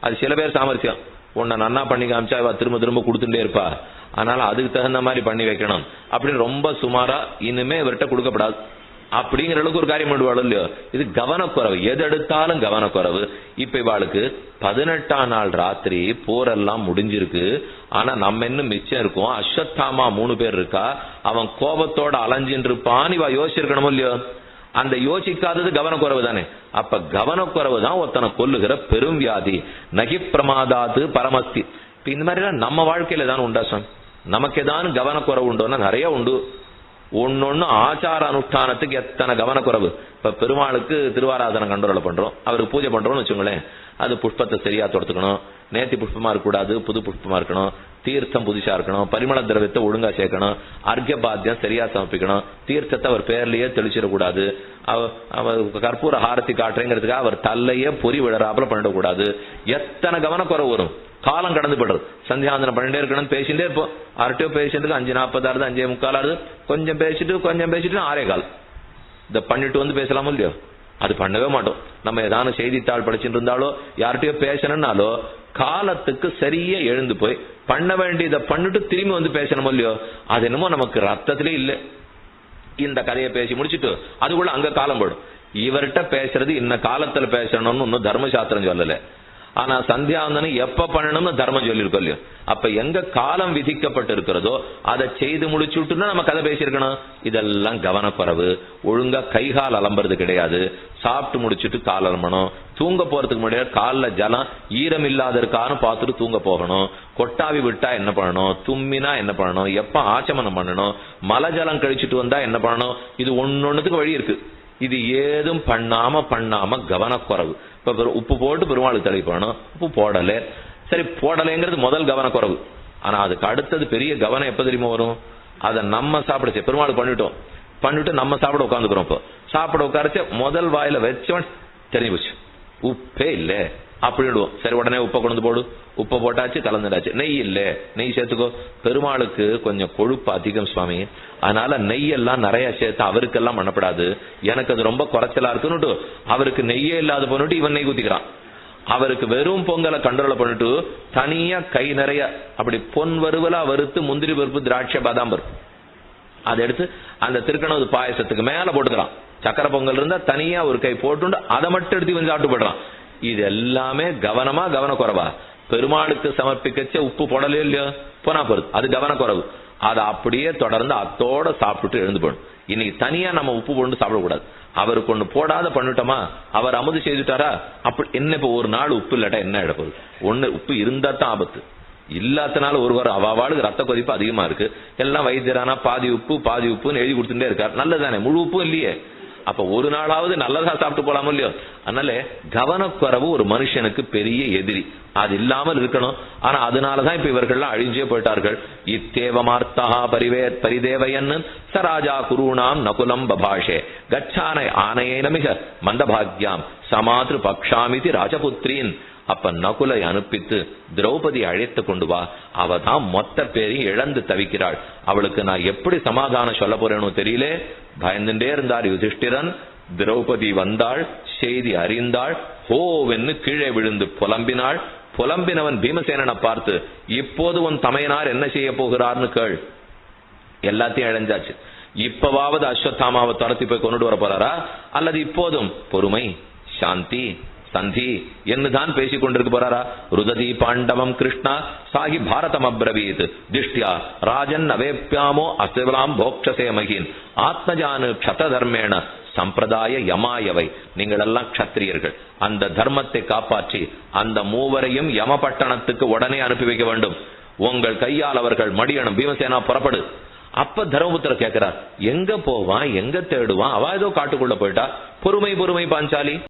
அது சில பேர் சாமர்த்தியம். உன்னை நன்னா பண்ணி காமிச்சா இவ திரும்ப திரும்ப கொடுத்துட்டே இருப்பா. அதனால அதுக்கு தகுந்த மாதிரி பண்ணி வைக்கணும். அப்படின்னு ரொம்ப சுமாரா இனிமே இவர்கிட்ட கொடுக்கப்படாது. அப்படிங்கிற அளவுக்கு ஒரு காரியம் பண்ணுவாள் இல்லையோ? இது கவனக்குறவு. எது எடுத்தாலும் கவனக்குறவு. இப்ப இவாளுக்கு பதினெட்டாம் நாள் ராத்திரி போரெல்லாம் முடிஞ்சிருக்கு. ஆனா நம்ம இன்னும் மிச்சம் இருக்கோம்? அஸ்வத்தாமா மூணு பேர் இருக்கா? அவன் கோபத்தோட அலைஞ்சின்னு இருப்பான்னு இவ யோசிச்சிருக்கணுமோ இல்லையோ? அந்த யோசிக்காதது கவனக்குறவு தானே? அப்ப கவனக்குறவு தான் ஒருத்தனை கொல்லுகிற பெரும் வியாதி. நகி பிரமாதாது பரமஸ்தி. இப்ப இந்த மாதிரி நம்ம வாழ்க்கையில தான் உண்டா சாமி நமக்கு ஏதாவது கவனக்குறவு உண்டோன்னா நிறைய உண்டு. ஒன்னொன்னு ஆச்சார அனுஷ்டானத்துக்கு எத்தனை கவனக்குறவு? இப்ப பெருமாளுக்கு திருவாராதனை கண்ட்ரோல பண்றோம். அவருக்கு பூஜை பண்றோம்னு வச்சுங்களேன். அது புஷ்பத்தை சரியா தொடுத்துக்கணும் நேத்தி புஷ்பமா இருக்கக்கூடாது புது புஷ்பமா இருக்கணும். தீர்த்தம் புதுசா இருக்கணும் பரிமள திரவியத்தை ஒழுங்கா சேர்க்கணும் அர்க்கிய பாத்தியம் சரியா சமர்ப்பிக்கணும் தீர்த்தத்தை அவர் பேர்லயே தெளிச்சிடக்கூடாது அவ- அவர் கற்பூர ஹாரத்தி காட்டுறேங்கிறதுக்காக அவர் தல்லையே பொறி விழறாப்புல பண்ணிடக்கூடாது. எத்தனை கவனக்குறவு வரும்? காலம் கடந்து போடுறது சந்தியாந்தனம் பண்ணிட்டே இருக்கணும் பேசிட்டே இருப்போம். அரட்டையோ பேசுறதுக்கு அஞ்சு நாற்பது ஆறுது அஞ்சே முக்கால் ஆறுது கொஞ்சம் பேசிட்டு கொஞ்சம் பேசிட்டு ஆறே கால். இதை பண்ணிட்டு வந்து பேசலாமோ இல்லையோ? அது பண்ணவே மாட்டோம். நம்ம ஏதாவது செய்தித்தாள் படிச்சுட்டு இருந்தாலோ யார்கிட்டயோ பேசணும்னாலோ காலத்துக்கு சரியா எழுந்து போய் பண்ண வேண்டியதை பண்ணிட்டு திரும்பி வந்து பேசணுமோ இல்லையோ? அது என்னமோ நமக்கு ரத்தத்திலே இல்லை. இந்த கதையை பேசி முடிச்சிட்டு அதுக்குள்ள அங்க காலம் போடும் இவர்கிட்ட பேசுறது இன்ன காலத்துல பேசணும்னு இன்னும் தர்மசாஸ்திரம் சொல்லல. ஆனா சந்தியாவந்தனம் எப்ப பண்ணணும்னு தர்மம் சொல்லியிருக்கோம் இல்லையோ? அப்ப எங்க காலம் விதிக்கப்பட்டு இருக்கிறதோ அதை செய்து முடிச்சுட்டுனா நம்ம கதை பேசியிருக்கணும். இதெல்லாம் கவனக்குறவு. ஒழுங்கா கைகால் அலம்புறது கிடையாது. சாப்பிட்டு முடிச்சுட்டு கால் அலம்பணும். தூங்க போறதுக்கு முன்னாடி காலில் ஜலம் ஈரம் இல்லாதற்கான பார்த்துட்டு தூங்க போகணும். கொட்டாவி விட்டா என்ன பண்ணணும்? தும்மினா என்ன பண்ணணும்? எப்ப ஆச்சமனம் பண்ணணும்? மலை ஜலம் கழிச்சுட்டு வந்தா என்ன பண்ணணும்? இது ஒன்னொன்னுக்கு வழி இருக்கு. இது ஏதும் பண்ணாம பண்ணாம கவனக்குறவு. இப்ப உப்பு போட்டு பெருமாளுக்கு தெளிப்பானோ உப்பு போடல. சரி போடலைங்கிறது முதல் கவனக்குறவு. ஆனா அதுக்கு அடுத்தது பெரிய கவனம் எப்ப தெரியுமா வரும்? அதை நம்ம சாப்பிடுச்சு பெருமாள் பண்ணிட்டோம். பண்ணிட்டு நம்ம சாப்பிட உட்காந்துக்கிறோம் இப்போ. சாப்பிட உட்காரச்சு முதல் வாயில வச்சவன் தெரிஞ்சு போச்சு உப்பே இல்லை. அப்படிடுவோம் சரி உடனே உப்பை கொண்டு போடு. உப்பை போட்டாச்சு கலந்துடாச்சு நெய் இல்ல. நெய் சேர்த்துக்கோ. பெருமாளுக்கு கொஞ்சம் கொழுப்பு அதிகம் சுவாமி. அதனால நெய் எல்லாம் நிறைய சேர்த்து அவருக்கெல்லாம் பண்ணப்படாது. எனக்கு அது ரொம்ப குறைச்சலா இருக்குன்னுட்டு அவருக்கு நெய்யே இல்லாத போனுட்டு இவன் நெய் ஊத்திக்கிறான் அவருக்கு வெறும் பொங்கலை கண்ட்ரோல் பண்ணிட்டு தனியா கை நிறைய அப்படி பொன் வறுவலா வறுத்து முந்திரி பருப்பு திராட்சை பாதாம் பருப்பு. அதை எடுத்து அந்த திருக்கணவது பாயசத்துக்கு மேல போட்டுக்கிறான். சக்கரை பொங்கல் இருந்தா தனியா ஒரு கை போட்டுண்டு அதை மட்டும் எடுத்து இவன் சாப்பிட்டு போடுறான் இது எல்லாமே கவனமா கவனக்குறைவா. பெருமாளுக்கு சமர்ப்பிக்கச்ச உப்பு போடலையோ இல்லையோ? போனா போறது. அது கவனக்குறைவு. அதை அப்படியே தொடர்ந்து அத்தோட சாப்பிட்டு எழுந்து போடும் இன்னைக்கு தனியா நம்ம உப்பு போட்டு சாப்பிடக்கூடாது. அவருக்கு ஒண்ணு போடாத பண்ணிட்டோமா? அவர் அமுது செய்துட்டாரா? அப்படி என்ன இப்ப ஒரு நாள் உப்பு இல்லாட்டா என்ன இழப்பது ஒண்ணு உப்பு இருந்தா தான் ஆபத்து. இல்லாதனால ஒரு வாரம் அவாவாளுக்கு ரத்த கொதிப்பு அதிகமா இருக்கு. எல்லாம் வைத்தியரானா பாதி உப்பு பாதி உப்புன்னு எழுதி கொடுத்துட்டே இருக்காரு. நல்லதானே முழு உப்பும் இல்லையே. அப்ப ஒரு நாளாவது நல்லதா சாப்பிட்டு போலாமோ இல்லையோ? அதனால கவனக்குறவு ஒரு மனுஷனுக்கு பெரிய எதிரி. அது இல்லாமல் இருக்கணும். ஆனா அதனாலதான் இப்ப இவர்கள்லாம் அழிஞ்சே போயிட்டார்கள். இத்தேவமார்த்தா பரிவே பரிதேவயன் சராஜா குருணாம் நகுலம் பபாஷே. கச்சானை ஆனையேன நமிக மந்தபாக்யாம் சமாதிரு பக்ஷாமிதி ராஜபுத்ரீன் அப்ப நகுலை அனுப்பித்து திரௌபதி அழைத்து கொண்டு வா. அவ தான் மொத்த பேரையும் இழந்து தவிக்கிறாள். அவளுக்கு நான் எப்படி சமாதானம் சொல்ல போறேனோ தெரியல. பயந்துட்டே இருந்தார் யுதிஷ்டிரன். திரௌபதி வந்தாள் செய்தி அறிந்தாள் ஹோவென்னு கீழே விழுந்து புலம்பினாள். புலம்பினவன் பீமசேனனை பார்த்து இப்போது உன் தமையனார் என்ன செய்ய போகிறார்னு கேள். எல்லாத்தையும் இழந்தாச்சு இப்பவாவது அஸ்வத்தாமாவை துரத்தி போய் கொண்டுட்டு வர போறாரா? அல்லது இப்போதும் பொறுமை சாந்தி சந்தி என்னதான் பேசிக் கொண்டிருக்க போறாரா? ருததி பாண்டவம் கிருஷ்ணா சாகி பாரதம் அப்ரவீத். திஷ்டியா ராஜன் அவேப்பியாமோ அசிவலாம் போக்ஷசே மகின். ஆத்மஜானு க்ஷதர்மேண சம்பிரதாய யமாயவை. நீங்கள் எல்லாம் க்ஷத்திரியர்கள். அந்த தர்மத்தை காப்பாற்றி அந்த மூவரையும் யமபட்டணத்துக்கு உடனே அனுப்பி வைக்க வேண்டும். உங்கள் கையால் அவர்கள் மடியணும் பீமசேனா புறப்படு. அப்ப தர்மபுத்திர கேட்கிறார் எங்க போவான்? எங்க தேடுவான்? அவ ஏதோ காட்டுக்குள்ள போயிட்டா? பொறுமை பொறுமை பாஞ்சாலி.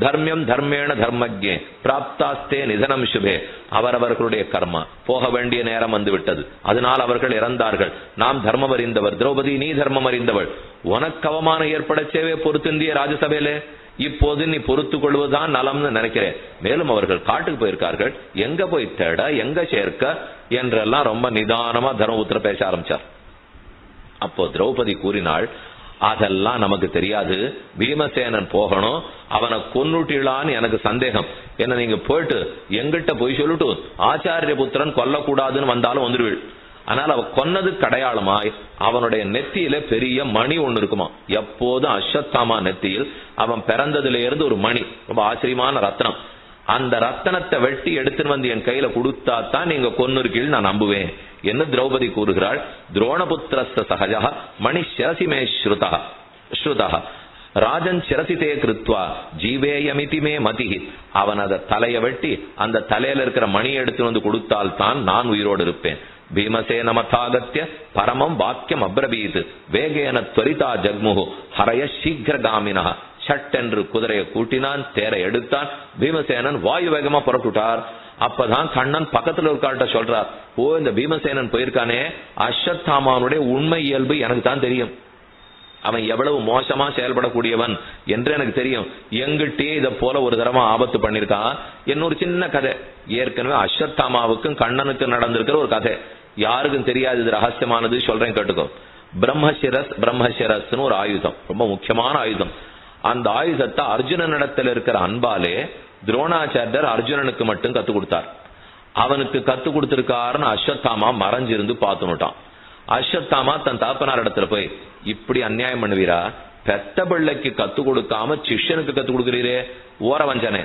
தர்மியம் தர்மேண தர்மஜே பிராப்தாஸ்தே நிதனம் சுபே. அவரவர்களுடைய கர்மா. போக வேண்டிய நேரம் வந்து விட்டது அதனால் அவர்கள் இறந்தார்கள். நாம் தர்மம் அறிந்தவர். திரௌபதி நீ தர்மம் அறிந்தவள். உனக்கு அவமானம் ஏற்படச்சேவே பொறுத்திந்திய ராஜசபையிலே? இப்போது நீ பொறுத்து கொள்வதுதான் நலம்னு நினைக்கிறேன். மேலும் அவர்கள் காட்டுக்கு போயிருக்கார்கள். எங்க போய் தேட எங்க சேர்க்க என்றெல்லாம் ரொம்ப நிதானமா தர்மபுத்திர பேச ஆரம்பிச்சார். அப்போ திரௌபதி கூறினாள் அதெல்லாம் நமக்கு தெரியாது. பீமசேனன் போகணும். அவனை கொன்னுட்டிலான்னு எனக்கு சந்தேகம். என்ன நீங்க போயிட்டு எங்கிட்ட போய் சொல்லிட்டு ஆச்சாரிய புத்திரன் கொல்லக்கூடாதுன்னு வந்தாலும் வந்துடுவீள். ஆனால் அவ கொன்னது கடையாளமாய் அவனுடைய நெத்தியில பெரிய மணி ஒண்ணு இருக்குமா? எப்போதும் அஸ்வத்தாமா நெத்தியில். அவன் பிறந்ததுல இருந்து ஒரு மணி. ரொம்ப ஆச்சரியமான ரத்னம். அந்த ரத்தனத்தை வெட்டி எடுத்துன்னு வந்து என் கையில கொடுத்தா தான் நீங்க கொன்னுருக்கீள் நான் நம்புவேன் என்று திரௌபதி கூறுகிறாள். துரோணபுத்திர சகஜா மணி சிரசிமே ஸ்ருதா. ஸ்ருதா ராஜன் சிரசிதே கிருத்வா ஜீவேயமிதி மே மதி அவன் அதை தலையை வெட்டி அந்த தலையில இருக்கிற மணி எடுத்து வந்து கொடுத்தால் தான் நான் உயிரோடு இருப்பேன். பீமசேனமதாகத்திய பரமம் வாக்கியம் அப்ரபீத் வேகேன துவரிதா ஜக்முகு ஹரய சீக்கிரகாமினா சட்டென்று குதிரையை கூட்டினான் தேரை எடுத்தான். பீமசேனன் வாயு வேகமா புறப்பட்டுட்டார். அப்பதான் கண்ணன் பக்கத்துல இருக்கார்ட்ட சொல்றார் ஓ இந்த பீமசேனன் போயிருக்கானே. அஸ்வத்தாமானுடைய உண்மை இயல்பு எனக்கு தான் தெரியும். அவன் எவ்வளவு மோசமா செயல்படக்கூடியவன் என்று எனக்கு தெரியும். எங்கிட்டே இதை போல ஒரு தரமா ஆபத்து பண்ணிருக்கான் இன்னொரு சின்ன கதை. ஏற்கனவே அஸ்வத்தாமாவுக்கும் கண்ணனுக்கும் நடந்திருக்கிற ஒரு கதை. யாருக்கும் தெரியாது இது ரகசியமானது. சொல்றேன் கேட்டுக்கோ. பிரம்மசிரஸ் பிரம்மசிரஸ்னு ஒரு ஆயுதம். ரொம்ப முக்கியமான ஆயுதம். அந்த ஆயுதத்தை அர்ஜுனனிடத்தில் இருக்கிற அன்பாலே துரோணாச்சாரியர் அர்ஜுனனுக்கு மட்டும் கத்து கொடுத்தார். அவனுக்கு கத்து கொடுத்திருக்காருன்னு அஸ்வத்தாமா மறைஞ்சிருந்து பார்த்துனுட்டான் அஸ்வத்தாமா தன் தாப்பனார் இடத்துல போய் இப்படி அநியாயம் பண்ணுவீரா? பெத்த பிள்ளைக்கு கத்து கொடுக்காம சிஷ்யனுக்கு கத்து கொடுக்கிறீரே ஓர வஞ்சனே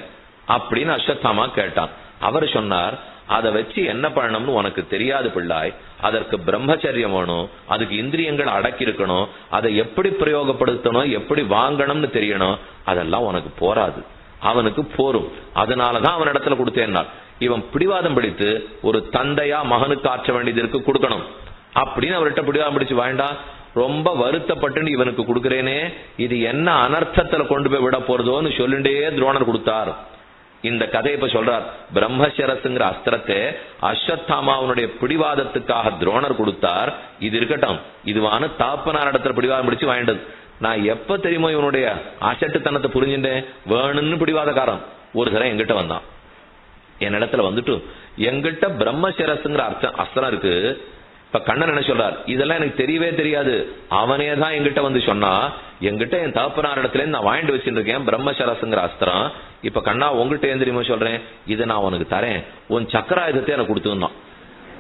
அப்படின்னு அஸ்வத்தாமா கேட்டான். அவர் சொன்னார் அதை வச்சு என்ன பண்ணணும்னு உனக்கு தெரியாது பிள்ளாய். அதற்கு பிரம்மச்சரியம் வேணும். அதுக்கு இந்திரியங்கள் அடக்கி இருக்கணும். அதை எப்படி பிரயோகப்படுத்தணும் எப்படி வாங்கணும்னு தெரியணும். அதெல்லாம் உனக்கு போராது அவனுக்கு போரும். அதனாலதான் அவன் இடத்துல கொடுத்தேன்னா இவன் பிடிவாதம் பிடித்து ஒரு தந்தையா மகனுக்கு ஆற்ற வேண்டியது இருக்கு கொடுக்கணும். அப்படின்னு அவர்கிட்ட பிடிவாதம் பிடிச்சு வேண்டாம் ரொம்ப வருத்தப்பட்டு இவனுக்கு கொடுக்கிறேனே. இது என்ன அனர்த்தத்துல கொண்டு போய் விட போறதோன்னு சொல்லிண்டே துரோணர் கொடுத்தார். இந்த கதையை இப்ப சொல்றார். பிரம்மசரசுங்கிற அஸ்திரத்தை அஸ்வத்தாமாவனுடைய பிடிவாதத்துக்காக துரோணர் கொடுத்தார். இது இருக்கட்டும். இதுவான தாப்பனார் இடத்துல பிடிவாதம் பிடிச்சு வாங்கிட்டது நான் எப்ப தெரியுமோ இவனுடைய அசட்டுத்தனத்தை புரிஞ்சுட்டேன். வேணும்னு பிடிவாதக்காரன் ஒரு தடவை எங்கிட்ட வந்தான். என் இடத்துல வந்துட்டு எங்கிட்ட பிரம்மசரசுங்கிற அர்த்தம் அஸ்திரம் இருக்கு. இப்ப கண்ணன் என்ன சொல்றார்? இதெல்லாம் எனக்கு தெரியவே தெரியாது. அவனே தான் எங்கிட்ட வந்து சொன்னா எங்கிட்ட என் தகப்பனார் இடத்துல நான் வாங்கிட்டு வச்சுட்டு இருக்கேன் பிரம்மசரசுங்கிற அஸ்திரம். இப்ப கண்ணா உங்ககிட்ட ஏன் தெரியுமா சொல்றேன்? இதை நான் உனக்கு தரேன். உன் சக்கராயுதத்தை எனக்கு கொடுத்துருந்தான்.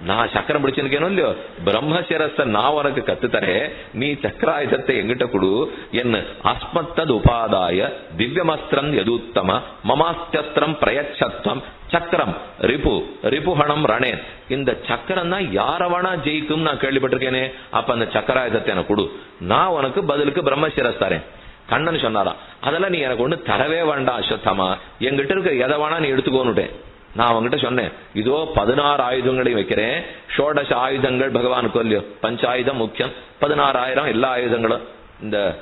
நான் சக்கரம் பிடிச்சிருக்கேனோ இல்லையோ? பிரம்மசிரஸ நான் உனக்கு கத்து நீ சக்கராயுதத்தை எங்கிட்ட கொடு. என்ன அஸ்மத்தது உபாதாய திவ்யமஸ்திரம் எதுத்தம மமாஸ்திரம் பிரயச்சத்வம் சக்கரம். ரிபு ரிபுஹணம் ரணேன். இந்த சக்கரம் தான் யாரவனா ஜெயிக்கும் நான் கேள்விப்பட்டிருக்கேனே. அப்ப அந்த சக்கராயுதத்தை எனக்கு கொடு. நான் உனக்கு பதிலுக்கு பிரம்மசிரஸ் தரேன். கண்ணன் சொன்னாராம். அதெல்லாம் நீ எனக்கு ஒண்ணு தரவே வேண்டாம் அஸ்வத்தமா. என்கிட்ட இருக்க எதை வேணா நீ எடுத்துக்கோன்னுட்டேன். நான் அவங்ககிட்ட சொன்னேன் இதோ பதினாறு ஆயுதங்களையும் வைக்கிறேன். ஷோடச ஆயுதங்கள் பகவானுக்கு இல்லையோ பஞ்சாயுதம் முக்கியம். பதினாறாயிரம் எல்லா ஆயுதங்களும். இந்த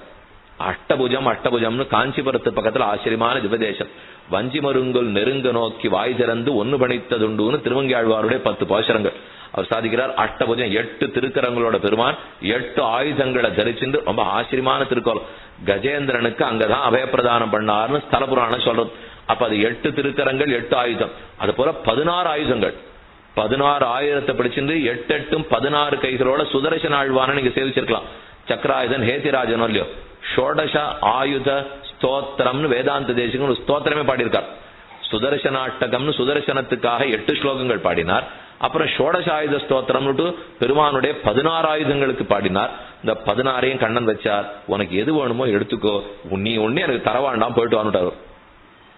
அஷ்டபுஜம் அஷ்டபுஜம்னு காஞ்சிபுரத்து பக்கத்துல ஆச்சரியமான திவதேசம் வஞ்சி மருங்குல் நெருங்க நோக்கி வாய் திறந்து ஒன்னு பணித்ததுண்டுன்னு திருவங்கியாழ்வாருடைய பத்து பாசுரங்கள். அவர் சாதிக்கிறார் அஷ்டபுஜம் எட்டு திருக்கரங்களோட பெருமான் எட்டு ஆயுதங்களை தரிச்சுட்டு ரொம்ப ஆச்சரியமான திருக்கோலம். கஜேந்திரனுக்கு அங்கதான் அபயப்பிரதானம் பண்ணாருன்னு ஸ்தல புராணம் சொல்றது. அப்ப அது எட்டு திருக்கரங்கள் எட்டு ஆயுதம். அது போல பதினாறு ஆயுதங்கள். பதினாறு ஆயிரத்தை படிச்சிருந்து எட்டு எட்டும் பதினாறு கைகளோட சுதர்சன ஆழ்வான நீங்க சேவிச்சிருக்கலாம். சக்கராயுதன் ஹேதிராஜனோ இல்லையோ. ஷோடச ஆயுத ஸ்தோத்திரம்னு வேதாந்த தேசிகன் ஒரு ஸ்தோத்திரமே பாடியிருக்கார். சுதர்சனாட்டகம்னு சுதர்சனத்துக்காக எட்டு ஸ்லோகங்கள் பாடினார். அப்புறம் ஷோடசாயுத ஸ்தோத்திரம்னுட்டு பெருமானுடைய பதினாறு ஆயுதங்களுக்கு பாடினார். இந்த பதினாறையும் கண்ணன் வச்சார். உனக்கு எது வேணுமோ எடுத்துக்கோ. நீ ஒன்னே எனக்கு தரவாண்டாம் போயிட்டு வானுட்டாரு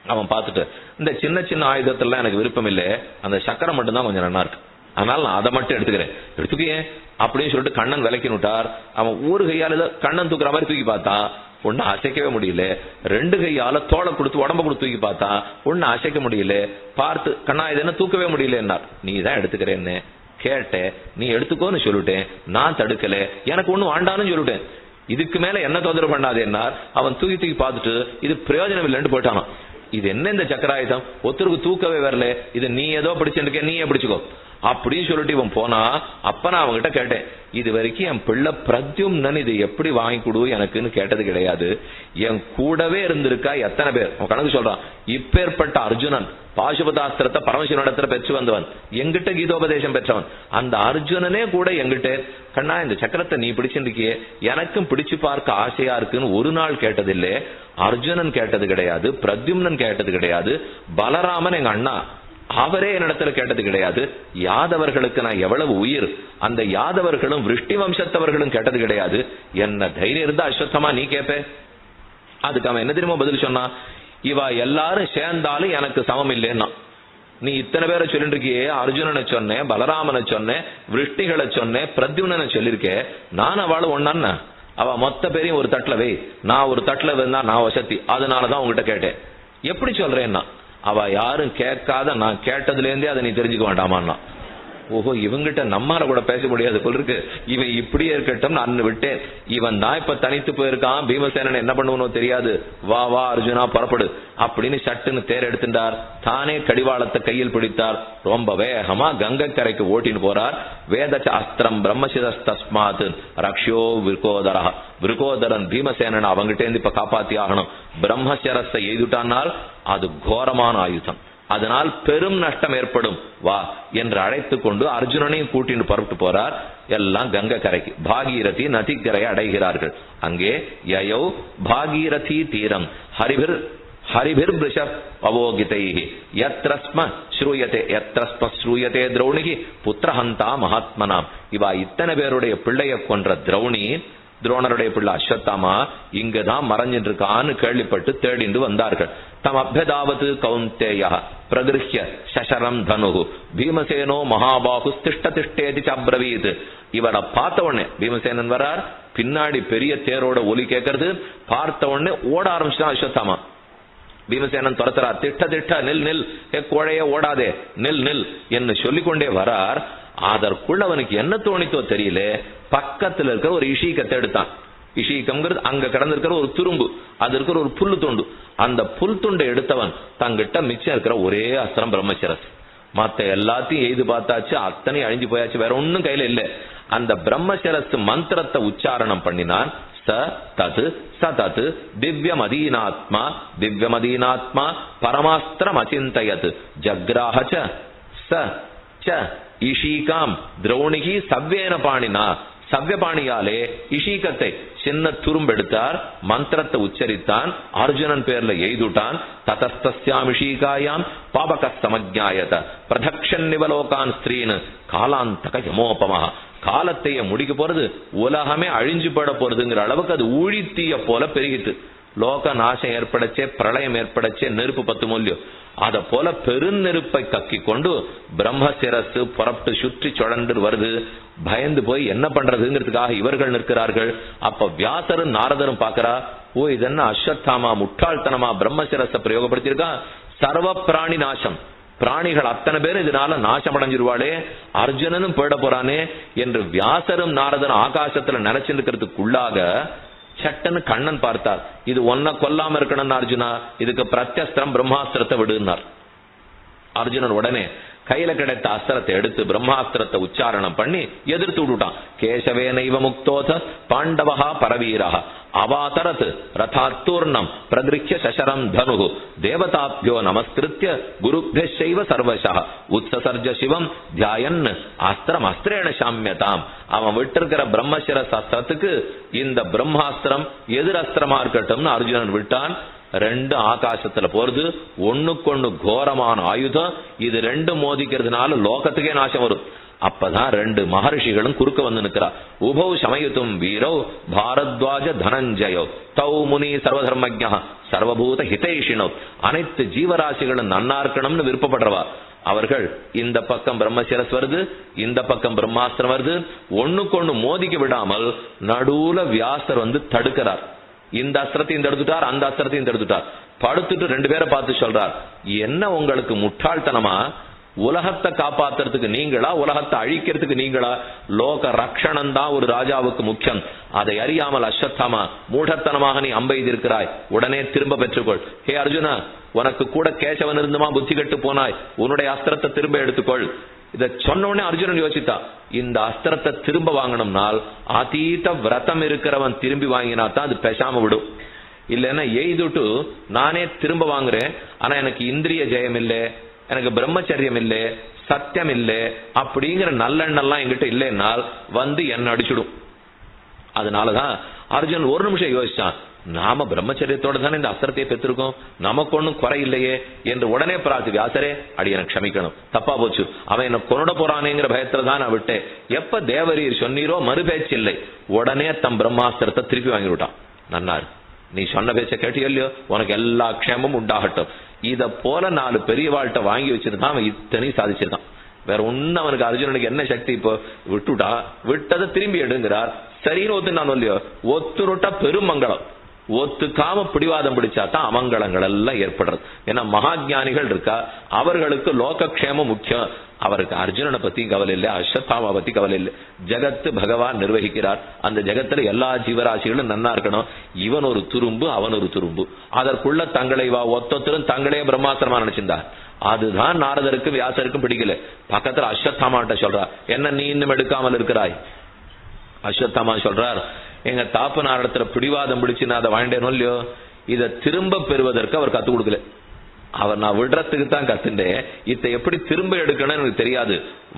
அவன் பார்த்துட்டு இந்த சின்ன சின்ன ஆயுதத்துல எனக்கு விருப்பம் இல்லை அந்த சக்கரம் மட்டும்தான் கொஞ்சம் நல்லா இருக்கு. அதனால நான் அதை மட்டும் எடுத்துக்கிறேன். எடுத்துக்கே அப்படின்னு சொல்லிட்டு கண்ணன் விளக்கினுட்டார் அவன் ஒரு கையால கண்ணன் தூக்குற மாதிரி தூக்கி பார்த்தான். ஒன்னு அசைக்கவே முடியல. ரெண்டு கையால தோலை கொடுத்து உடம்ப கொடுத்து தூக்கி பார்த்தா ஒன்னு அசைக்க முடியல. பார்த்து கண்ணா இது என்ன தூக்கவே முடியலன்னார் நீ தான் எடுத்துக்கிறேன்னு கேட்டேன். நீ எடுத்துக்கோன்னு சொல்லிட்டேன். நான் தடுக்கல. எனக்கு ஒண்ணு வாண்டான்னு சொல்லிட்டேன். இதுக்கு மேல என்ன தொந்தரவு பண்ணாது என்னார் அவன் தூக்கி தூக்கி பார்த்துட்டு இது பிரயோஜனம் இல்லைன்னு போயிட்டானான் இது என்ன இந்த சக்கராயுதம்? ஒருத்தருக்கு தூக்கவே வரல. இது நீ ஏதோ பிடிச்சிருக்க நீயே பிடிச்சுக்கோ. அப்படின்னு சொல்லிட்டு இவன் போனா அப்ப நான் அவன்கிட்ட கேட்டேன் இது வரைக்கும் என் பிள்ளை பிரத்யும்னன் இது எப்படி வாங்கி கொடு? எனக்குன்னு கேட்டது கிடையாது. என் கூடவே இருந்திருக்கா எத்தனை பேர்? அவன் கணக்கு சொல்றான் இப்பேற்பட்ட அர்ஜுனன் பாசுபதாஸ்திரத்தை பரமசிவனிடத்துல பெற்று வந்தவன் எங்கிட்ட கீதோபதேசம் பெற்றவன். அந்த அர்ஜுனனே கூட எங்கிட்ட கண்ணா இந்த சக்கரத்தை நீ பிடிச்சிருக்கியே எனக்கும் பிடிச்சு பார்க்க ஆசையா இருக்குன்னு ஒரு நாள் கேட்டதில்லை. அர்ஜுனன் கேட்டது கிடையாது பிரத்யும்னன் கேட்டது கிடையாது. பலராமன் எங்க அண்ணா அவரே என்னிடத்துல கேட்டது கிடையாது. யாதவர்களுக்கு நான் எவ்வளவு உயிர் அந்த யாதவர்களும் விருஷ்டி வம்சத்தவர்களும் கேட்டது கிடையாது. என்ன தைரியம் இருந்தா அஸ்வத்தமா நீ கேப்ப? அதுக்கு அவன் என்ன தெரியுமா பதில் சொன்னா இவ எல்லாரும் சேர்ந்தாலும் எனக்கு சமம் இல்லைன்னா. நீ இத்தனை பேரை சொல்லிட்டு இருக்கியே அர்ஜுனனை சொன்னேன் பலராமனை சொன்னேன் விருஷ்டிகளை சொன்னேன் பிரத்யுனனை சொல்லியிருக்கே நான் அவளும் ஒன்னான்னா அவ மொத்த பேரையும் ஒரு தட்டில் வை. நான் ஒரு தட்டில் இருந்தா நான் வசதி. அதனாலதான் உங்ககிட்ட கேட்டேன். எப்படி சொல்றேன்னா அவ யாரும் கேட்காத நான் கேட்டதுல இருந்தே அதை நீ தெரிஞ்சுக்க வேண்டாமான்னா ஓஹோ இவங்கிட்ட நம்மால கூட பேச முடியாது போல இருக்கு. இவன் இப்படியே இருக்கட்டும் நான் விட்டேன். இவன் தான் இப்ப தனித்து போயிருக்கான். பீமசேனன் என்ன பண்ணுவனோ தெரியாது. வா வா அர்ஜுனா புறப்படு. அப்படின்னு சட்டுன்னு தேர் எடுத்துட்டார். தானே கடிவாளத்தை கையில் பிடித்தார். ரொம்ப வேகமா கங்கக்கரைக்கு ஓட்டின்னு போறார். வேத அஸ்திரம் பிரம்மசிதஸ்தஸ்மாத் ரக்ஷோ விருகோதரா. விருகோதரன் பீமசேனன் அவங்கிட்ட இருந்து இப்ப காப்பாத்தி ஆகணும் பிரம்மசரஸை எய்துட்டானால் அது கோரமான ஆயுதம். அதனால் பெரும் நஷ்டம் ஏற்படும். வா என்று அழைத்து கொண்டு அர்ஜுனனையும் கூட்டின்னு புறப்பட்டு போறார். எல்லாம் கங்க கரைக்கு. பாகீரதி நதிக்கரை அடைகிறார்கள். அங்கே யயோ பாகீரதி தீரம். ஹரிபிர் ஹரிபிர் பிருஷப் அவோகிதை யத்ரஸ்ம ஸ்ரூயதே எத்ரஸ்ம ஸ்ரூயதே திரௌணிகி புத்திரஹந்தா மகாத்மனாம் இவா இத்தனை பேருடைய பிள்ளைய கொன்ற திரௌணி துரோணருடைய பிள்ளை அஸ்வத்தாமா இங்கதான் மறைஞ்சிட்டு இருக்கான்னு கேள்விப்பட்டு தேடிண்டு வந்தார்கள் தம் அபியதாவது கௌந்தேய பிரகிருஹ்ய சசரம் தனு பீமசேனோ மகாபாகு திஷ்ட திஷ்டேதி சப்ரவீத் இவரை பார்த்த உடனே பீமசேனன் வரார் பின்னாடி பெரிய தேரோட ஒலி கேட்கறது பார்த்த உடனே ஓட ஆரம்பிச்சுதான் அஸ்வத்தாமா. பீமசேனன் துரத்துறார் திட்ட திட்ட நில் நில் ஏ கோழையே ஓடாதே நில் நில் என்று சொல்லிக்கொண்டே வரார். அதற்குள்ள அவனுக்கு என்ன தோணித்தோ தெரியல பக்கத்துல இருக்கிற ஒரு இஷீக்கத்தை எடுத்தான். இஷீகம்ங்கிறது அங்க கடந்திருக்கிற ஒரு துரும்பு அது இருக்கிற ஒரு புல் துண்டு. அந்த புல் துண்டை எடுத்தவன் தங்கிட்ட மிச்சம் இருக்கிற ஒரே அஸ்திரம் பிரம்மச்சரஸ் மத்த எல்லாத்தையும் எய்து பார்த்தாச்சு அத்தனை அழிஞ்சு போயாச்சு வேற ஒன்னும் கையில இல்ல. அந்த பிரம்மச்சரஸ் மந்திரத்தை உச்சாரணம் பண்ணினான் ச தது ச தத் திவ்யமதீனாத்மா திவ்யமதீனாத்மா பரமாஸ்திரம் அச்சிந்தயத் ஜக்ராஹ ச ச ச இஷீகாம் திரௌணிகி சவ்வேன பாணினா. சவ்யபாணியாலே இஷீகத்தை சின்ன துரும்பெடுத்தார் மந்திரத்தை உச்சரித்தான் அர்ஜுனன் பேர்ல எய்துட்டான் ததஸ்தியாம் இஷீகாயாம் பாபக சமஜாயத பிரதக்ஷன் நிவலோகான் ஸ்திரீன் காலாந்தக யமோபமா காலத்தைய முடிக்க போறது உலகமே அழிஞ்சு போட போறதுங்கிற அளவுக்கு அது ஊழித்தீய போல பெருகிட்டு. லோக நாசம் ஏற்படச்சே பிரளயம் ஏற்படச்சே நெருப்பு பத்து மூலியம் அத போல பெருநெருப்பை கக்கி கொண்டு பிரம்ம சிரசு புறப்பட்டு சுற்றி சுழன்று வருது. பயந்து போய் என்ன பண்றதுங்கிறதுக்காக இவர்கள் நிற்கிறார்கள். அப்ப வியாசரும் நாரதரும் பாக்குறா ஓ இதென்ன அஸ்வத்தாமா முட்டாள்தனமா பிரம்ம சிரஸ பிரயோகப்படுத்தியிருக்கா? சர்வ பிராணி நாசம். பிராணிகள் அத்தனை பேரும் இதனால நாசம் அடைஞ்சிருவாளே அர்ஜுனனும் போயிட போறானே என்று வியாசரும் நாரதரும் ஆகாசத்துல நினைச்சிருக்கிறதுக்குள்ளாக சட்டன்னு கண்ணன் பார்த்தார். இது ஒன்ன கொல்லாம இருக்கணும்னு அர்ஜுனா இதுக்கு பிரத்யஸ்திரம் பிரம்மாஸ்திரத்தை விடுனார் அர்ஜுனன் உடனே கையில கிடைத்த அஸ்திரத்தை எடுத்து பிரம்மாஸ்திரத்தை உச்சாரணம் பண்ணி எதிர்த்து விட்டுட்டான். கேசவே நைவ முக்தோத பாண்டவஹா பரவீரா அவாதரத் ரதாத்தூர்ணம் பிரதிருக்ய சசரம் தனு தேவதாப்யோ நமஸ்கிருத்திய குருபியைவ சர்வசா உத்சசர்ஜ சிவம் தியாயன் அஸ்திரம் அஸ்திரேன சாமியதாம். அவன் விட்டிருக்கிற பிரம்மசிர சஸ்திரத்துக்கு இந்த பிரம்மாஸ்திரம் எதிர் அஸ்திரமா இருக்கட்டும்னு அர்ஜுனன் விட்டான். ரெண்டு ஆகாசத்துல போறது ஒண்ணுக்கொண்ணு கோரமான ஆயுதம் இது ரெண்டு மோதிக்கிறதுனால லோகத்துக்கே நாசம் வரும். அப்பதான் ரெண்டு மகர்ஷிகளும் குறுக்க வந்து நிற்கிறா. உபௌ சமயுத்தும் வீரோ பாரத்வாஜ தனஞ்சயோ தௌ முனி சர்வதர்மஜா சர்வபூத ஹிதேஷினோ. அனைத்து ஜீவராசிகளும் நன்னா இருக்கணும்னு விருப்பப்படுறவா. அவர்கள் இந்த பக்கம் பிரம்மசிரஸ் வருது இந்த பக்கம் பிரம்மாஸ்திரம் வருது. ஒண்ணுக்கொண்ணு மோதிக்க விடாமல் நடுவுல வியாசர் வந்து தடுக்கிறார். இந்த அஸ்திரத்தையும் இந்த எடுத்துட்டார் அந்த அஸ்திரத்தையும் இந்த எடுத்துட்டார். படுத்துட்டு ரெண்டு பேரை பார்த்து சொல்றார் என்ன உங்களுக்கு முட்டாள்தனமா? உலகத்தை காப்பாத்துறதுக்கு நீங்களா? உலகத்தை அழிக்கிறதுக்கு நீங்களா? லோக ரக்ஷணம் தான் ஒரு ராஜாவுக்கு முக்கியம். அதை அறியாமல் அஸ்வத்தாமா மூடத்தனமாக நீ அம்பெய்திருக்கிறாய் உடனே திரும்ப பெற்றுக்கொள். ஹே அர்ஜுனா உனக்கு கூட கேசவன் இருந்துமா? புத்தி கெட்டு போனாய். உன்னுடைய அஸ்திரத்தை திரும்ப எடுத்துக்கொள். இத சொன்ன உடனே அர்ஜுனன் யோசித்தா இந்த அஸ்திரத்தை திரும்ப வாங்கணும்னால் அதீத விரதம் இருக்கிறவன் திரும்பி வாங்கினா தான் அது பேசாம விடும் இல்லைன்னா எய்துட்டு நானே திரும்ப வாங்குறேன் ஆனா எனக்கு இந்திரிய ஜெயம் இல்லை எனக்கு பிரம்மச்சரியம் இல்லை சத்தியம் இல்லை அப்படிங்கிற நல்லெண்ணெல்லாம் என்கிட்ட இல்லைன்னால் வந்து என்ன அடிச்சுடும். அதனாலதான் அர்ஜுன் ஒரு நிமிஷம் யோசிச்சான் நாம பிரம்மச்சரியத்தோட தானே இந்த அஸ்திரத்தை பெற்றிருக்கோம் நமக்கு ஒண்ணும் குறை இல்லையே என்று உடனே பிரார்த்தி வியாசரே அடி எனக்கு க்ஷமிக்கணும். தப்பா போச்சு. அவன் என்ன கொண்டுட போறானேங்கிற பயத்துல தான் நான் விட்டேன். எப்ப தேவரீர் சொன்னீரோ மறுபேச்சு இல்லை. உடனே தம் பிரம்மாஸ்திரத்தை திருப்பி வாங்கிவிட்டான். நன்னாரு. நீ சொன்ன பேச்ச கேட்டியோ இல்லையோ? உனக்கு எல்லா க்ஷேமமும் உண்டாகட்டும். இத போல நாலு பெரியவாழ்கிட்ட வாங்கி வச்சிருந்தான் அவன் இத்தனையும் சாதிச்சிருந்தான் வேற ஒண்ணு அவனுக்கு அர்ஜுனனுக்கு என்ன சக்தி இப்போ? விட்டுட்டா விட்டதை திரும்பி எடுங்கிறார். சரின்னு ஒத்து நான் இல்லையோ? ஒத்துருட்டா பெருமங்கலம் ஒத்துக்காம பிடிவாதம் பிடிச்சா தான் அமங்கலங்கள் எல்லாம் ஏற்படுறது. ஏன்னா மகாஜானிகள் இருக்கா? அவர்களுக்கு லோகக்ஷேமம் முக்கியம். அவருக்கு அர்ஜுனனை பத்தி கவலை இல்லை அஸ்வத்தாமா பத்தி கவலை இல்லை. ஜெகத்து பகவான் நிர்வகிக்கிறார். அந்த ஜெகத்துல எல்லா ஜீவராசிகளும் நன்னா இருக்கணும். இவன் ஒரு துரும்பு அவன் ஒரு துரும்பு. அதற்குள்ள தங்களை வா ஒத்தொத்தரும் தங்களே பிரம்மாஸ்திரமா நினைச்சிருந்தார். அதுதான் நாரதருக்கு வியாசருக்கும் பிடிக்கல. பக்கத்துல அஸ்வத்தாமாட்ட சொல்றா என்ன நீ இன்னும் எடுக்காமல் இருக்கிறாய்? அஸ்வத்தாமா சொல்றார் எங்க தாப்பனாரிடத்துல பிடிவாதம் பிடிச்சு நான் அதை வாங்கிட்டேனோ இல்லையோ இதை திரும்ப பெறுவதற்கு அவர் கத்து கொடுக்கல. அவர் நான் விடுறதுக்கு தான் கத்துட்டேன். இதை எப்படி திரும்ப எடுக்கணும்னு எனக்கு தெரியாது.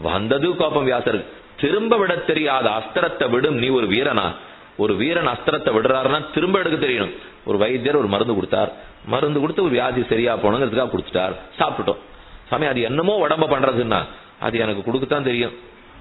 வந்தது கோபம் வியாசருக்கு திரும்ப விட தெரியாத அஸ்திரத்தை விடும் நீ ஒரு வீரனா? ஒரு வீரன் அஸ்திரத்தை விடுறாருன்னா திரும்ப எடுக்க தெரியணும். ஒரு வைத்தியர் ஒரு மருந்து கொடுத்தார். மருந்து கொடுத்து ஒரு வியாதி சரியா போனங்கிறதுக்காக கொடுத்துட்டார் சாப்பிட்டுட்டோம். சாமி அது என்னமோ உடம்ப பண்றதுன்னா அது எனக்கு கொடுக்கத்தான் தெரியும்.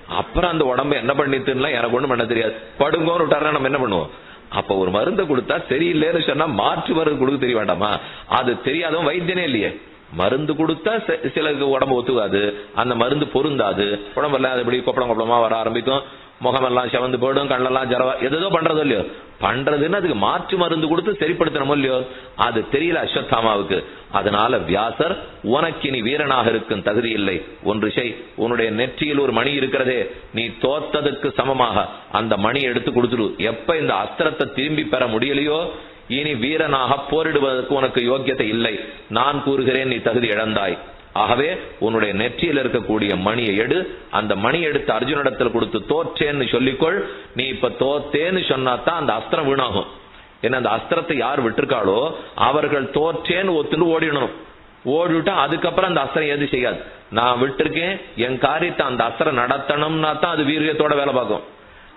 அப்புறம் அந்த உடம்ப என்ன பண்ணிட்டுன்னா எனக்கு ஒண்ணும் பண்ண தெரியாது. படுங்கோன்னு விட்டாருன்னா நம்ம என்ன பண்ணுவோம்? அப்ப ஒரு மருந்தை கொடுத்தா சரியில்லைன்னு சொன்னா மாற்று மருந்து கொடுக்க தெரிய வேண்டாமா? அது தெரியாதவன் வைத்தியனே இல்லையே. மருந்து கொடுத்தா சிலருக்கு உடம்பு ஒத்துக்காது. அந்த மருந்து பொருந்தாது. உடம்பெல்லாம் அது இப்படி கொப்பளம் கொப்பளமா வர ஆரம்பிக்கும். முகமெல்லாம் செவந்து போயிடும் கண்ணெல்லாம் ஜரவா எதோ பண்றதோ இல்லையோ? பண்றதுன்னு அதுக்கு மாற்று மருந்து கொடுத்து சரிப்படுத்தணுமோ இல்லையோ? அது தெரியல அஸ்வத்தாமாவுக்கு. அதனால வியாசர் உனக்கு இனி வீரனாக இருக்கும் தகுதி இல்லை. ஒன்று செய். உன்னுடைய நெற்றியில் ஒரு மணி இருக்கிறதே. நீ தோத்ததுக்கு சமமாக. அந்த மணி எடுத்து கொடுத்துடு. எப்ப இந்த அஸ்திரத்தை திரும்பி பெற முடியலையோ இனி வீரனாக போரிடுவதற்கு உனக்கு யோக்கியத்தை இல்லை. நான் கூறுகிறேன் நீ தகுதி இழந்தாய். ஆகவே உன்னுடைய நெற்றியில் இருக்கக்கூடிய மணியை எடு. அந்த மணி எடுத்து அர்ஜுனிடத்தில் கொடுத்து தோற்றேன்னு சொல்லிக்கொள். நீ இப்ப தோத்தேன்னு சொன்னாதான் அந்த அஸ்திரம் வீணாகும். ஏன்னா அந்த அஸ்திரத்தை யார் விட்டுருக்காளோ அவர்கள் தோற்றேன்னு ஒத்துன்னு ஓடிடணும். ஓடிவிட்டா அதுக்கப்புறம் அந்த அஸ்திரம் எது செய்யாது. நான் விட்டிருக்கேன் என் காரியத்தை அந்த அஸ்திரம் நடத்தணும்னா தான் அது வீரியத்தோட வேலை பார்க்கும்.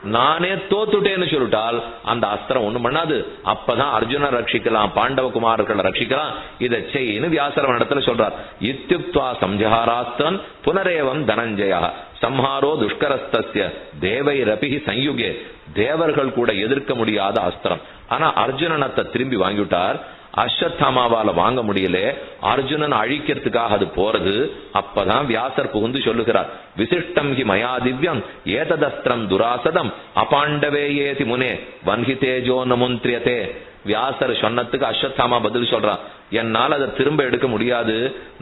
நானே தோத்துட்டேன்னு சொல்லிட்டால் அந்த அஸ்திரம் ஒண்ணும் பண்ணாது. அப்பதான் அர்ஜுன ரட்சிக்கலாம் பாண்டவ குமாரர்களை ரட்சிக்கலாம். இதை செய்யு வியாசரவன் இடத்துல சொல்றார். இத்தியுக்துவா சம்ஜஹாராஸ்தன் புனரேவம் தனஞ்சயா. சம்ஹாரோ துஷ்கரஸ்தஸ்ய தேவை ரபிகி சயுகே தேவர்கள் கூட எதிர்க்க முடியாத அஸ்திரம். ஆனா அர்ஜுனனத்தை திரும்பி வாங்கிவிட்டார். அஸ்வத்தாமாவால வாங்க முடியல அர்ஜுனன் அழிக்கிறதுக்காக அது போறது அப்பதான் வியாசர் புகுந்து சொல்லுகிறார் விசிஷ்டம் ஹி மயா திவ்யம் ஏததஸ்திரம் துராசதம் அபாண்டவே ஏதி முனே வன்ஹி தேஜோ நமுந்திரியதே. வியாசர் சொன்னதுக்கு அஸ்வத்தாமா பதில் சொல்றான் என்னால் அதை திரும்ப எடுக்க முடியாது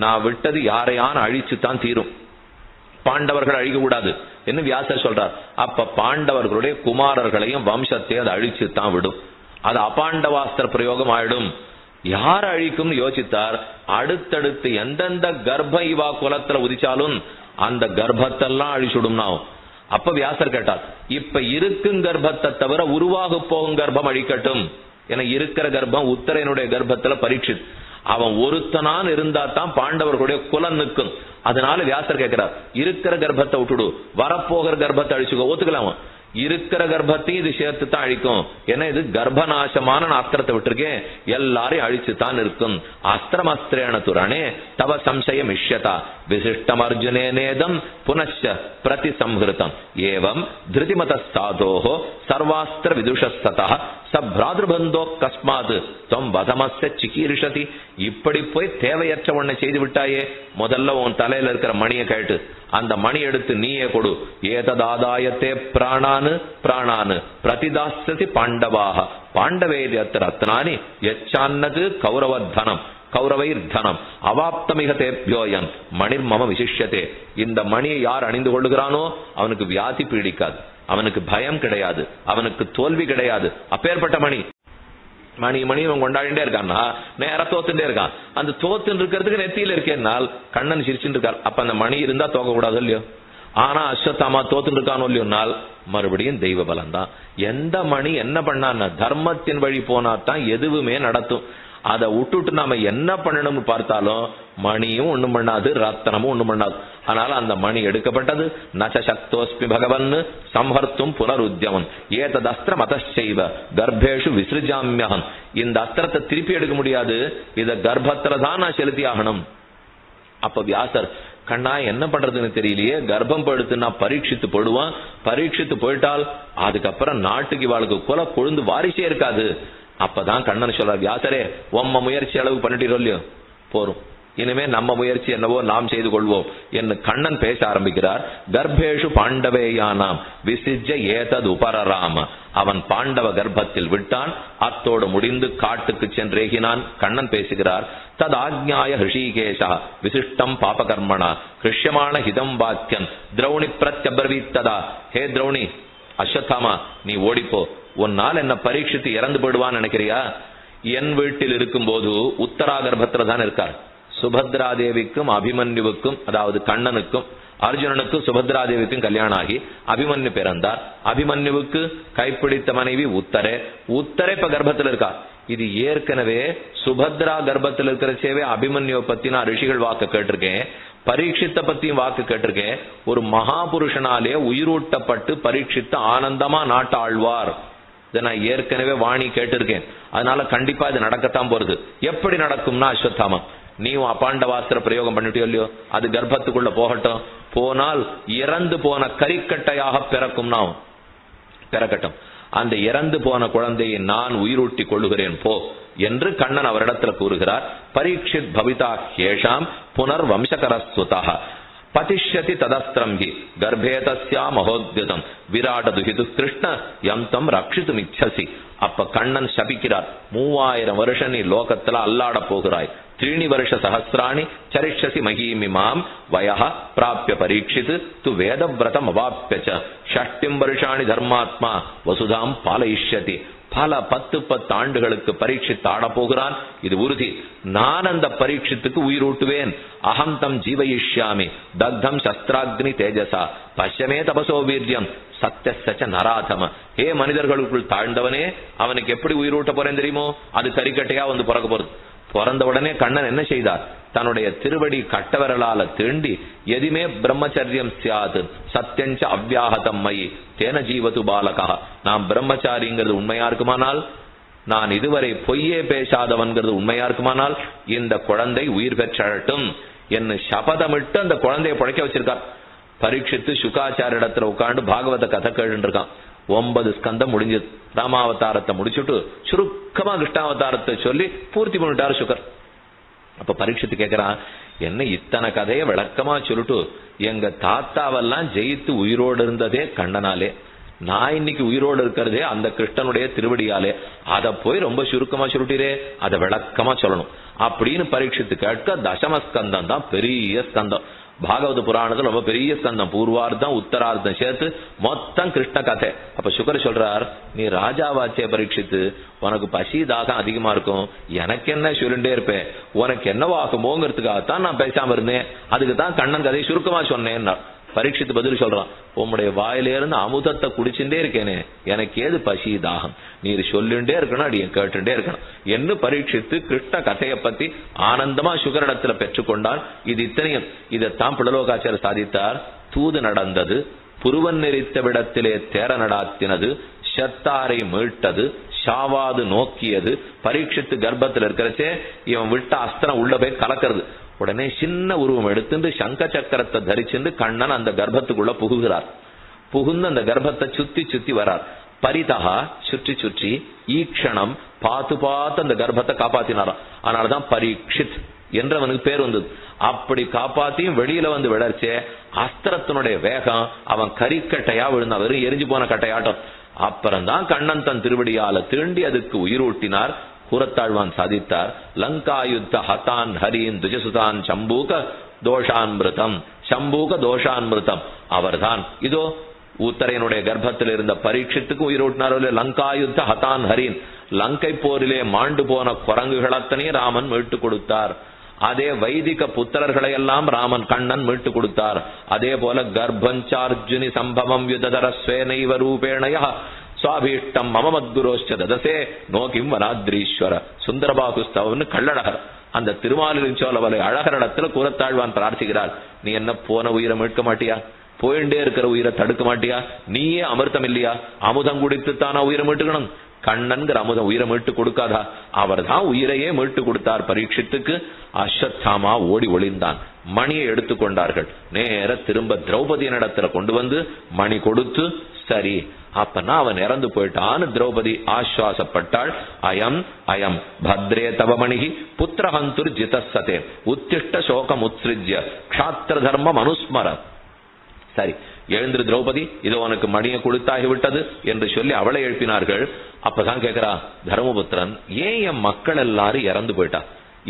நான் விட்டது யாரையான அழிச்சு தான் தீரும். பாண்டவர்கள் அழிக்க கூடாது என்று வியாசர் சொல்றார். அப்ப பாண்டவர்களுடைய குமாரர்களையும் வம்சத்தையும் அதை அழிச்சு தான் விடும். அது அபாண்டவாஸ்திர பிரயோகம் ஆயிடும். யார் அழிக்கும்னு யோசித்தார்? அடுத்தடுத்து எந்தெந்த கர்ப்ப இவா குலத்துல உதிச்சாலும் அந்த கர்ப்பத்தெல்லாம் அழிச்சுடும் நான் அப்ப வியாசர் கேட்டார் இப்ப இருக்கும் கர்ப்பத்தை தவிர உருவாக போகும் கர்ப்பம் அழிக்கட்டும். என இருக்கிற கர்ப்பம் உத்தரையனுடைய கர்ப்பத்துல பரீட்சித். அவன் ஒருத்தனான் இருந்தா தான் பாண்டவர்களுடைய குலம் நிற்கும். அதனால வியாசர் கேட்கிறார் இருக்கிற கர்ப்பத்தை விட்டுடு வரப்போகிற கர்ப்பத்தை அழிச்சுக்கோ ஒத்துக்கலாம்? இருக்கிற கர்ப்பத்தையும் இது சேர்த்து தான் அழிக்கும். ஏன்னா இது கர்ப்பநாசமான நான் அஸ்திரத்தை விட்டுருக்கேன் எல்லாரையும் அழிச்சு தான் இருக்கும். அஸ்திரம் அஸ்திரேன துரணே தவ சம்சயம் இஷ்யதா. விசிஷ்டம் அர்ஜுனே நேதம் புனச்ச பிரதி சம்ஹிருதம் ஏவம் திருதிமத சாதோஹோ சர்வாஸ்திர விதுஷஸ்ததா. சப்ராதுர்பந்தோ கஸ்மாது தொம் வதமஸ்ய சிகீரிஷதி இப்படி போய் தேவையற்ற ஒன்னை செய்து விட்டாயே. முதல்ல உன் தலையில இருக்கிற மணியை கேட்டு. அந்த மணி எடுத்து நீயே கொடு. ஏததாதாயத்தே பிராணான் பிராணானு. பிரதிதாசதி பாண்டவாக பாண்டவேதி அத்த ரத்னானி எச்சான்னது கௌரவத்தனம் கௌரவைர் தனம் அவாப்தமிக தேப்யோயன் மணிர் மம விசிஷ்யத்தே இந்த மணியை யார் அணிந்து கொள்ளுகிறானோ அவனுக்கு வியாதி பீடிக்காது. அவனுக்கு பயம் கிடையாது. அவனுக்கு தோல்வி கிடையாது. அப்பேற்பட்ட மணி. மணி மணி இவன் கொண்டாடிட்டே இருக்கான்னா நேரம் தோத்துட்டே இருக்கான். அந்த தோத்துன்னு இருக்கிறதுக்கு நெத்தியில இருக்கேன்னால் கண்ணன் சிரிச்சுட்டு இருக்கார். அப்ப அந்த மணி இருந்தா தோக்க கூடாது இல்லையோ? ஆனா அஸ்வத்தாமா தோத்துட்டு இருக்கானோ இல்லையோனால் மறுபடியும் தெய்வ பலம் தான் எந்த மணி என்ன பண்ணான்னா தர்மத்தின் வழி போனா தான் எதுவுமே நடத்தும். அதை விட்டுட்டு நாம என்ன பண்ணணும்னு பார்த்தாலும் மணியும் ஒண்ணும் பண்ணாது ரத்தனமும் ஒண்ணும் பண்ணாது. அதனால அந்த மணி எடுக்கப்பட்டது. நச்ச சக்தோஸ்மி பகவன் சம்ஹர்த்தும் புனருத்தியமன் ஏதது அஸ்திரம் அத்தைவ கர்ப்பேஷு விசிருஜாமியகம் இந்த அஸ்திரத்தை திருப்பி எடுக்க முடியாது. இதை கர்ப்பத்துல தான் நான் செலுத்தி ஆகணும். அப்ப வியாசர் கண்ணா என்ன பண்றதுன்னு தெரியலையே. கர்ப்பம் படுத்துனா பரீட்சித்து போடுவான். பரீட்சித்து போயிட்டால் அதுக்கப்புறம் நாட்டுக்கு இவாளுக்கு குல கொழுந்து வாரிசே இருக்காது. அப்பதான் கண்ணன் சொல்ற வியாசரே உம்ம முயற்சி அளவு பண்ணிட்டு இல்லையோ? போரும் இனிமே நம்ம முயற்சி என்னவோ நாம் செய்து கொள்வோம் என்று கண்ணன் பேச ஆரம்பிக்கிறார். கர்ப்பேஷு பாண்டவேயானாம் விசிஜ ஏதது உபரராம. அவன் பாண்டவ கர்ப்பத்தில் விட்டான் அத்தோடு முடிந்து காட்டுக்கு சென்றேகினான். கண்ணன் பேசுகிறார் தத் ஆக்ஞாய ஹிருஷிகேஷா விசிஷ்டம் பாபகர்மணா ஹிருஷ்யமான ஹிதம் வாக்கியன் திரௌணி பிரத்யபர்வீத்ததா ஹே திரௌணி அஸ்வத்தாமா நீ ஓடிப்போ உன்னால் என்ன பரீட்சித்து இறந்து போயிடுவான்னு நினைக்கிறியா என் வீட்டில் இருக்கும்போது உத்தரா கர்ப்பத்துல தான் இருக்கார் சுபத்ரா தேவிக்கும் அபிமன்யுவுக்கும் அதாவது கண்ணனுக்கும் அர்ஜுனனுக்கும் சுபத்ரா தேவிக்கும் கல்யாணம் ஆகி அபிமன்யு பிறந்தார் அபிமன்யுவுக்கு கைப்பிடித்த மனைவி உத்தரே உத்தரே இப்ப கர்ப்பத்தில் இருக்கா இது ஏற்கனவே சுபத்ரா கர்ப்பத்தில் இருக்கிற சேவை அபிமன்யுவை பத்தி நான் ரிஷிகள் வாக்கு கேட்டிருக்கேன் பரீட்சித்த பத்தியும் வாக்கு கேட்டிருக்கேன் ஒரு மகாபுருஷனாலே உயிரூட்டப்பட்டு பரீட்சித்து ஆனந்தமா நாட்டு ஆழ்வார் இதை நான் ஏற்கனவே வாணி கேட்டிருக்கேன் அதனால கண்டிப்பா இது நடக்கத்தான் போறது எப்படி நடக்கும்னா அஸ்வத்தாமம் நீயும் அபாண்டவாஸ்திர பிரயோகம் பண்ணிட்டியோ இல்லையோ? அது கர்ப்பத்துக்குள்ள போகட்டும். போனால் இறந்து போன கறிக்கட்டையாக பிறக்கும் நாம். பிறக்கட்டும். அந்த இறந்து போன குழந்தையை நான் உயிரூட்டி கொள்ளுகிறேன் போ என்று கண்ணன் அவரிடத்தில் கூறுகிறார். பரீட்சித் பவிதா கேஷாம் புனர் வம்சகரஸ்வதாக பதிஷ்யதி ததஸ்திரம் ஹி கர்ப்பே தஸ்யா மகோத்யதம். விராட துஹிது கிருஷ்ண யம் தம் ரட்சித்தும் அப்ப கண்ணன் சபிக்கிறார் மூவாயிரம் வருஷம் நீ லோகத்துல அல்லாட போகிறாய் त्रीणि வருஷ சஹசிராணி சரிஷசி மகீமிமாம் வய பிராபிய பரீட்சித் து வேதவிரதம் அவாப்பிய ஷஷ்டிம் வருஷாணி தர்மாத்மா வசுதாம் பாலயிஷ்யதி பல பத்து பத்து ஆண்டுகளுக்கு பரீட்சித்து ஆடப்போகிறான் இது உறுதி। நான் அந்த பரீட்சித்துக்கு உயிரூட்டுவேன்। அகம் தம் ஜீவயிஷ்யாமி। தக்தம் சஸ்திராக்னி தேஜசா। பஷ்யமே தபசோ வீரியம்। சத்தியசச்ச நராதம। ஹே மனிதர்களுக்குள் தாழ்ந்தவனே அவனுக்கு எப்படி உயிரூட்ட போறேன் தெரியுமோ? அது கறிக்கட்டையா வந்து பிறக்க போறது? பிறந்த உடனே கண்ணன் என்ன செய்தார்? தன்னுடைய திருவடி கட்டவரலால தீண்டி எதுமே பிரம்மச்சரியம் சியாது சத்தியஞ்ச அவ்வியாகதம் மயி தேன ஜீவது பாலகா. நாம் பிரம்மச்சாரிங்கிறது உண்மையா இருக்குமானால்? நான் இதுவரை பொய்யே பேசாதவன்கிறது உண்மையா இருக்குமானால் இந்த குழந்தை உயிர் பெற்றழட்டும். என்ன சபதமிட்டு அந்த குழந்தையை பழைக்க வச்சிருக்கார். பரீட்சித்து சுகாச்சார இடத்துல உட்காந்து பாகவத கதை கேட்டு இருக்கான். ஒன்பது ஸ்கந்தம் முடிஞ்சது ராமாவதாரத்தை முடிச்சுட்டு சுருக்கமா கிருஷ்ணாவதாரத்தை சொல்லி பூர்த்தி பண்ணிட்டாரு சுகர். அப்ப பரீட்சத்து கேக்குறான் என்ன இத்தனை கதையை விளக்கமா சொல்லிட்டு எங்க தாத்தாவெல்லாம் ஜெயித்து உயிரோடு இருந்ததே கண்ணனாலே. நான் இன்னைக்கு உயிரோடு இருக்கிறதே அந்த கிருஷ்ணனுடைய திருவடியாலே. அத போய் ரொம்ப சுருக்கமா சொல்லிட்டீரே அதை விளக்கமா சொல்லணும். அப்படின்னு பரீட்சித்து கேட்க தசமஸ்கந்தம் தான் பெரிய ஸ்கந்தம். பாகவத புராணத்துல ரொம்ப பெரிய ஸ்கந்தம் பூர்வார்த்தம் உத்தரார்த்தம் சேர்த்து மொத்தம் கிருஷ்ண கதை. அப்ப சுகர் சொல்றார் நீ ராஜாவாச்சே பரீட்சித்து உனக்கு பசி தாகம் அதிகமா இருக்கும். எனக்கு என்ன சொல்லிட்டே இருப்பேன். உனக்கு என்னவாகுமோங்கிறதுக்காகத்தான் நான் பேசாம இருந்தேன். அதுக்கு தான் கண்ணன் கதையை சுருக்கமா சொன்னேன்னா பரீட்சித்து பதில் சொல்றான். உம்முடைய வாயிலிருந்து அமுதத்தை குடிச்சுட்டே இருக்கேனே எனக்கு ஏது பசி தாகம்? நீர் சொல்லுண்டே இருக்கணும் அடி கேட்டுட்டே இருக்கணும். என்ன பரீட்சித்து கிருஷ்ண கதையை பத்தி ஆனந்தமா சுகரிடத்துல பெற்றுக்கொண்டால் இது இத்தனையும். இதைத்தான் பிடலோகாச்சார சாதித்தார். தூது நடந்தது. புருவன் நெறித்த விடத்திலே தேர நடாத்தினது. செத்தாரை மீட்டது. சாவாது நோக்கியது. பரீட்சித்து கர்ப்பத்தில் இருக்கிறச்சே இவன் விட்ட அஸ்திரம் உள்ள போய் கலக்கிறது. உடனே சின்ன உருவம் எடுத்துட்டு சங்க சக்கரத்தை தரிச்சுட்டு கண்ணன் அந்த கர்ப்பத்துக்குள்ள புகுகிறார். புகுந்து அந்த கர்ப்பத்தை சுத்தி சுத்தி வரார். பரிதகா சுற்றி சுற்றி ஈக்ஷணம் பார்த்து பார்த்து அந்த கர்ப்பத்தை காப்பாத்தினாராம். அதனாலதான் பரீட்சித் என்று அவனுக்கு பேர் வந்தது. அப்படி காப்பாத்தியும் வெளியில வந்து விடர்ச்சே அஸ்திரத்தினுடைய வேகம் அவன் கறிக்கட்டையா விழுந்தான். வெறும் எரிஞ்சு போன கட்டையாட்டம். அப்புறம்தான் கண்ணன் தன் திருவடியால தீண்டி அதுக்கு உயிரூட்டினார். கூறத்தாழ்வான் சாதித்தார். லங்காயுத்த ஹதான் ஹரீன் துஜசுதான் சம்பூக தோஷான்மிருதம். சம்பூக தோஷான்மிருதம். அவர்தான். இதோ உத்தரையனுடைய கர்ப்பத்தில் இருந்த பரீட்சத்துக்கு உயிரோட்டினாரோ இல்லையோ, லங்காயுத்த ஹதான் ஹரின். லங்கை போரிலே மாண்டு போன குரங்குகளத்தனே ராமன் மீட்டு கொடுத்தார். அதே வைதிக புத்திரர்களை எல்லாம் ராமன் கண்ணன் மீட்டு கொடுத்தார். அதே போல கர்ப்பஞ்சார்ஜுனி சம்பவம் யுததர ஸ்வேனைவ ரூபேணையா சுவாபீஷ்டம் மமமத்குரோஷ்ட ததசே நோக்கிம் வனாத்ரீஸ்வர. சுந்தரபாகுஸ்தவன்னு கள்ளழகர். அந்த திருமாலிருச்சோலவலை அழகரிடத்துல கூறத்தாழ்வான் பிரார்த்திக்கிறார். நீ என்ன போன உயிரை மீட்க மாட்டியா? போயிண்டே இருக்கிற உயிரை தடுக்க மாட்டியா? நீயே அமிர்தம் இல்லையா? அமுதம் குடித்து தானா உயிரை மீட்டுக்கணும்? கண்ணன்கிற அமுதம் உயிரை மீட்டு கொடுக்காதா? அவர் தான் உயிரையே மீட்டு கொடுத்தார் பரீட்சித்துக்கு. அஸ்வத்தாமா ஓடி ஒளிந்தான். மணியை எடுத்துக்கொண்டார்கள் நேர திரும்ப திரௌபதியின் இடத்துல கொண்டு வந்து மணி கொடுத்து சரி அப்பனா அவன் இறந்து போயிட்டான்னு திரௌபதி ஆஸ்வாசப்பட்டாள். அயம் அயம் பத்ரே தவமணிகி புத்திரஹந்துர் ஜிதசதே உத்திஷ்ட சோகம் உத்ஸ்ருஜ்ய. க்ஷாத்திர தர்மம் அனுஸ்மர. சரி எழுந்திரு திரௌபதி இது உனக்கு மணியை கொடுத்தாகி விட்டது என்று சொல்லி அவளை எழுப்பினார்கள். அப்பதான் கேட்கிறா தர்மபுத்திரன் ஏன் என் மக்கள் எல்லாரும் இறந்து போயிட்டா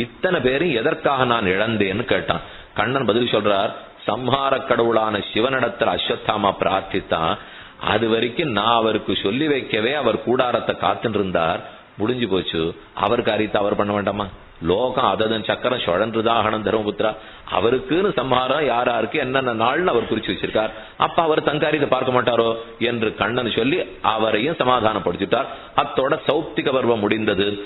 இத்தனை பேரும் எதற்காக நான் இழந்தேன்னு கேட்டான். கண்ணன் பதில் சொல்றார் சம்ஹார கடவுளான சிவனிடத்தில் அஸ்வத்தாமா பிரார்த்தித்தான். அது வரைக்கும் நான் அவருக்கு சொல்லி வைக்கவே அவர் கூடாரத்தை காத்துருந்தார் இருந்தார் முடிஞ்சு போச்சு. அவர் காரியத்தை அவர் பண்ண வேண்டாமா? லோகம் அததன் சக்கரம் சுழன்றுதாகணும் தர்மபுத்திரா. அவருக்குன்னு சம்ஹாரம் யார் யாருக்கு என்னென்ன நாள்னு அவர் குறிச்சு வச்சிருக்கார். அப்ப அவர் தங்காரியத்தை பார்க்க மாட்டாரோ? என்று கண்ணன் சொல்லி அவரையும் சமாதானப்படுத்திட்டார். அத்தோட சௌப்திக பருவம் முடிந்தது.